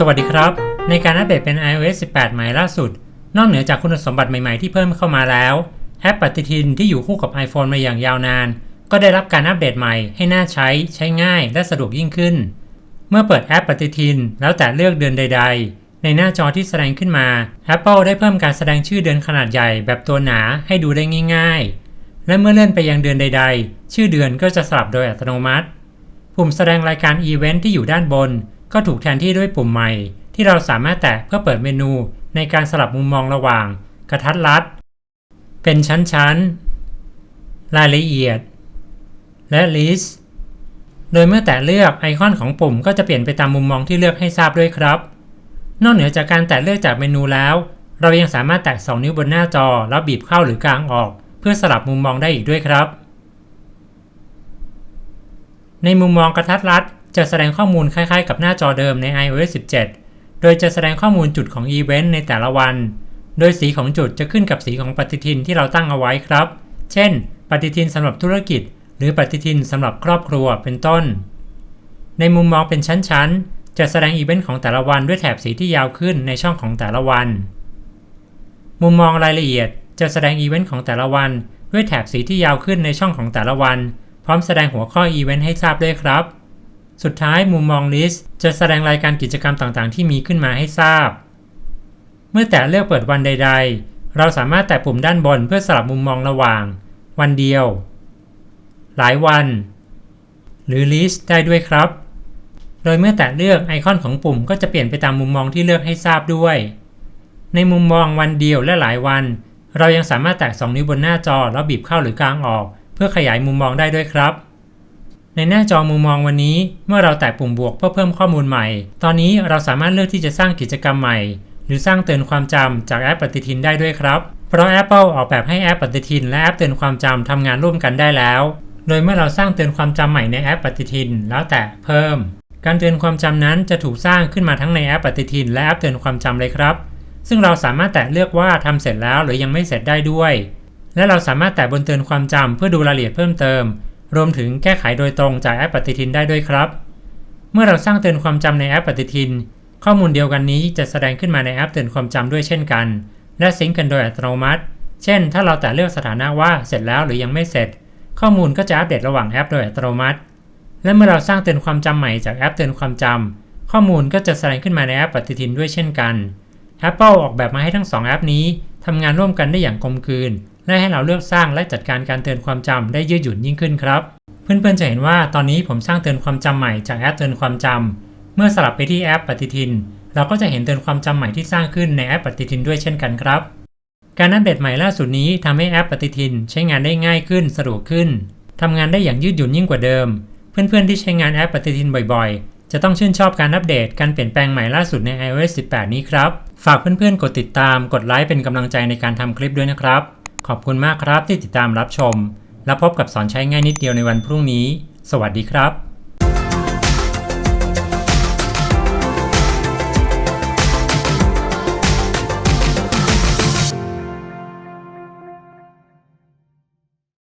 สวัสดีครับ ในการอัปเดตเป็น iOS 18 ใหม่ล่าสุด นอกเหนือจากคุณสมบัติใหม่ๆที่เพิ่มเข้ามาแล้ว แอปปฏิทินที่อยู่คู่กับ iPhone มาอย่างยาวนาน ก็ได้รับการอัปเดตใหม่ให้น่าใช้ ใช้ง่าย และสะดวกยิ่งขึ้น เมื่อเปิดแอปปฏิทิน แล้วแต่เลือกเดือนใด ๆ ในหน้าจอที่แสดงขึ้นมา Apple ได้เพิ่มการแสดงชื่อเดือนขนาดใหญ่แบบตัวหนาให้ดูได้ง่าย ๆ และเมื่อเลื่อนไปยังเดือนใด ๆ ชื่อเดือนก็จะสลับโดยอัตโนมัติ ปุ่มแสดงรายการอีเวนท์ที่อยู่ด้านบน ก็ถูกแทนที่ด้วยปุ่มใหม่ ที่เราสามารถแตะเพื่อเปิดเมนูในการสลับมุมมองระหว่าง กระทัดรัด เป็นชั้นๆ รายละเอียด และลิสต์โดยเมื่อแตะเลือกไอคอนของปุ่มก็จะเปลี่ยนไปตามมุมมองที่เลือกให้ทราบด้วยครับ นอกเหนือจากการแตะเลือกจากเมนูแล้ว เรายังสามารถแตะ 2 นิ้วบนหน้าจอ แล้วบีบเข้าหรือกลางออก เพื่อสลับมุมมองได้อีกด้วยครับ ในมุมมองกระทัดรัด จะแสดงข้อมูลคล้ายๆ กับหน้าจอเดิมใน iOS 17 โดยจะแสดงข้อมูลจุดของอีเวนต์ในแต่ละวัน โดยสีของจุดจะขึ้นกับสีของปฏิทินที่เราตั้งเอาไว้ครับ เช่น ปฏิทินสำหรับธุรกิจ หรือปฏิทินสำหรับครอบครัวเป็นต้น ในมุมมองเป็นชั้นๆ จะแสดงอีเวนต์ของแต่ละวันด้วยแถบสีที่ยาวขึ้นในช่องของแต่ละวัน มุมมองรายละเอียดจะแสดงอีเวนต์ของแต่ละวัน ด้วยแถบสีที่ยาวขึ้นในช่องของแต่ละวัน พร้อมแสดงหัวข้ออีเวนต์ให้ทราบด้วยครับ สุดท้ายมุมมองลิสต์จะแสดงรายการกิจกรรมต่างๆ ที่มีขึ้นมาให้ทราบ เมื่อแตะเลือกเปิดวันใด ๆ เราสามารถแตะปุ่มด้านบนเพื่อสลับมุมมองระหว่าง วันเดียว หลายวัน หรือลิสต์ได้ด้วยครับ โดยเมื่อแตะเลือกไอคอนของปุ่มก็จะเปลี่ยนไปตามมุมมองที่เลือกให้ทราบด้วย ในมุมมองวันเดียวและหลายวัน เรายังสามารถแตะ2นิ้วบนหน้าจอแล้วบีบเข้าหรือกลางออก เพื่อขยายมุมมองได้ด้วยครับ ในหน้าจอมุมมองวันนี้ เมื่อเราแตะปุ่มบวกเพื่อเพิ่มข้อมูลใหม่ ตอนนี้เราสามารถเลือกที่จะสร้างกิจกรรมใหม่ หรือสร้างเตือนความจำจากแอปปฏิทินได้ด้วยครับ เพราะ Apple ออกแบบให้แอปปฏิทิน และแอปเตือนความจำทำงานร่วมกันได้แล้ว โดยเมื่อเราสร้างเตือนความจำใหม่ในแอปปฏิทิน แล้วแตะเพิ่ม การเตือนความจำนั้นจะถูกสร้างขึ้นมาทั้งในแอปปฏิทิน และแอปเตือนความจำเลยครับ ซึ่งเราสามารถแตะเลือกว่าทำเสร็จแล้วหรือยังไม่เสร็จได้ด้วย และเราสามารถแตะบนเตือนความจำเพื่อดูรายละเอียดเพิ่มเติม รวมถึงแก้ไขโดยตรงจากแอปปฏิทินได้ด้วยครับ เมื่อเราสร้างเตือนความจำในแอปปฏิทิน ข้อมูลเดียวกันนี้จะแสดงขึ้นมาในแอปเตือนความจำด้วยเช่นกัน และซิงก์กันโดยอัตโนมัติ เช่น ถ้าเราแตะเลือกสถานะว่าเสร็จแล้วหรือยังไม่เสร็จ ข้อมูลก็จะอัปเดตระหว่างแอปโดยอัตโนมัติ และเมื่อเราสร้างเตือนความจำใหม่จากแอปเตือนความจำข้อมูลก็จะแสดงขึ้นมาในแอปปฏิทินด้วยเช่นกัน Apple ออกแบบมาให้ทั้ง 2 แอปนี้ทำงานร่วมกันได้อย่างกลมกลืน และให้เราเลือกสร้างและจัดการการเตือนความจำได้ยืดหยุ่นยิ่งขึ้นครับ เพื่อนๆจะเห็นว่าตอนนี้ผมสร้างเตือนความจำใหม่จากแอปเตือนความจำเมื่อสลับไปที่แอปปฏิทิน เราก็จะเห็นเตือนความจำใหม่ที่สร้างขึ้นในแอปปฏิทินด้วยเช่นกันครับ การอัปเดตใหม่ล่าสุดนี้ทำให้แอปปฏิทิน ใช้งานได้ง่ายขึ้นสะดวกขึ้นทำงานได้อย่างยืดหยุ่นยิ่งกว่าเดิม เพื่อนๆที่ใช้งานแอปปฏิทินบ่อยๆ จะต้องชื่นชอบการอัปเดตการเปลี่ยนแปลงใหม่ล่าสุดใน iOS 18 นี้ครับ ฝากเพื่อนๆ กดติดตาม กดไลค์เป็นกำลังใจในการทำคลิปด้วยนะครับ ขอบคุณมากครับที่ติดตามรับชม แล้วพบกับสอนใช้ง่ายนิดเดียวในวันพรุ่งนี้ สวัสดีครับ